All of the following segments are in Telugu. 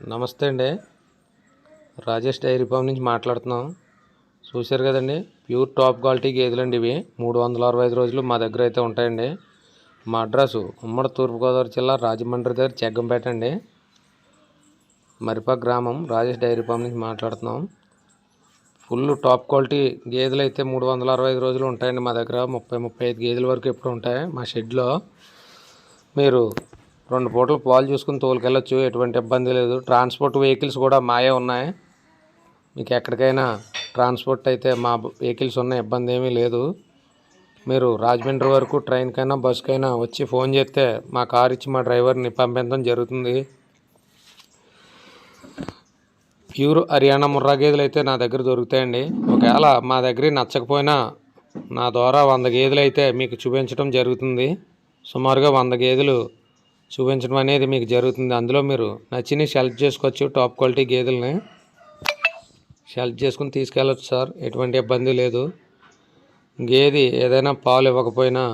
నమస్తే అండి. రాజేష్ డైరీ ఫామ్ నుంచి మాట్లాడుతున్నాం. చూశారు కదండి ప్యూర్ టాప్ క్వాలిటీ గేదెలు అండి ఇవి. మూడు వందల అరవై ఐదు రోజులు మా దగ్గర అయితే ఉంటాయండి. మా అడ్రస్ ఉమ్మడి తూర్పుగోదావరి జిల్లా రాజమండ్రి దగ్గర జగ్గంపేట అండి. మరిపా గ్రామం రాజేష్ డైరీ ఫామ్ నుంచి మాట్లాడుతున్నాం. ఫుల్ టాప్ క్వాలిటీ గేదెలు అయితే మూడు వందల అరవై ఐదు రోజులు ఉంటాయండి మా దగ్గర. ముప్పై ముప్పై ఐదు గేదెల వరకు ఎప్పుడు ఉంటాయి మా షెడ్లో. మీరు రెండు పూటలు పాలు చూసుకుని తోలుకెళ్ళచ్చు ఎటువంటి ఇబ్బంది లేదు. ట్రాన్స్పోర్ట్ వెహికల్స్ కూడా మాయే ఉన్నాయి. మీకు ఎక్కడికైనా ట్రాన్స్పోర్ట్ అయితే మా వెహికల్స్ ఉన్న ఇబ్బంది ఏమీ లేదు. మీరు రాజమండ్రి వరకు ట్రైన్కైనా బస్కైనా వచ్చి ఫోన్ చేస్తే మా కార్ ఇచ్చి మా డ్రైవర్ని పంపించడం జరుగుతుంది. ప్యూర్ హర్యానా ముర్రా గేదెలు అయితే నా దగ్గర దొరుకుతాయండి. ఒకవేళ మా దగ్గర నచ్చకపోయినా నా ద్వారా వంద గేదెలు అయితే మీకు చూపించడం జరుగుతుంది. సుమారుగా వంద గేదెలు చూపించడం అనేది మీకు జరుగుతుంది. అందులో మీరు నచ్చిన సెలెక్ట్ చేసుకోవచ్చు. టాప్ క్వాలిటీ గేదెలని సెలెక్ట్ చేసుకుని తీసుకెళ్ళచ్చు సార్. ఎటువంటి ఇబ్బంది లేదు. గేదె ఏదైనా పాలు ఇవ్వకపోయినా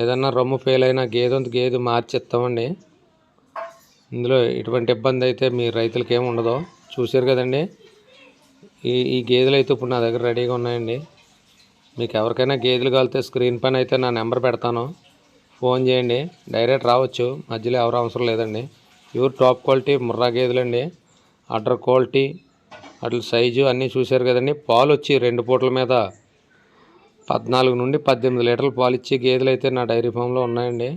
ఏదైనా రొమ్ము ఫెయిల్ అయినా గేదె గేదె మార్చిస్తామండి. ఇందులో ఎటువంటి ఇబ్బంది అయితే మీ రైతులకి ఏమి ఉండదు. చూశారు కదండి. ఈ ఈ గేదెలు అయితే ఇప్పుడు నా దగ్గర రెడీగా ఉన్నాయండి. మీకు ఎవరికైనా గేదెలు కాలితే స్క్రీన్ పైన అయితే నా నెంబర్ పెడతాను. ఫోన్ చేయండి. డైరెక్ట్ రావచ్చు. మధ్యలో ఎవరు అవసరం లేదండి. ప్యూర్ టాప్ క్వాలిటీ ముర్రా గేదెలండి. అడ్డర్ క్వాలిటీ అట్ల సైజు అన్నీ చూశారు కదండి. పాలు వచ్చి రెండు పూటల మీద పద్నాలుగు నుండి పద్దెనిమిది లీటర్లు పాలు ఇచ్చే గేదెలు అయితే నా డైరీ ఫామ్లో ఉన్నాయండి.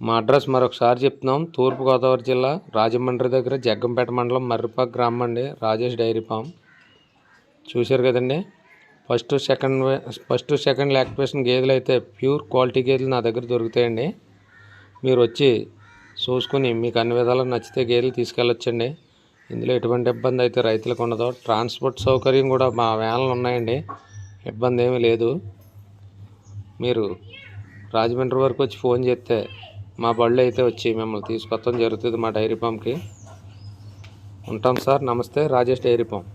మా అడ్రస్ మరొకసారి చెప్తున్నాం. తూర్పుగోదావరి జిల్లా రాజమండ్రి దగ్గర జగ్గంపేట మండలం మర్రిపాక్ గ్రామం అండి. Rajesh dairy farm. చూశారు కదండి. First second first second lactation గేదెలు అయితే ప్యూర్ క్వాలిటీ గేదెలు నా దగ్గర దొరుకుతాయండి. మీరు వచ్చి చూసుకుని మీకు అన్ని విధాలు నచ్చితే గేదెలు తీసుకెళ్ళొచ్చండి. ఇందులో ఎటువంటి ఇబ్బంది అయితే రైతులకు ఉండదు. ట్రాన్స్పోర్ట్ సౌకర్యం కూడా మా వ్యాన్లు ఉన్నాయండి. ఇబ్బంది ఏమీ లేదు. మీరు రాజమండ్రి వరకు వచ్చి ఫోన్ చేస్తే మా బళ్ళు అయితే వచ్చి మిమ్మల్ని తీసుకొస్తాం జరుగుతుంది మా డైరీ పంప్కి ఉంటాం సార్. నమస్తే. Rajesh dairy pump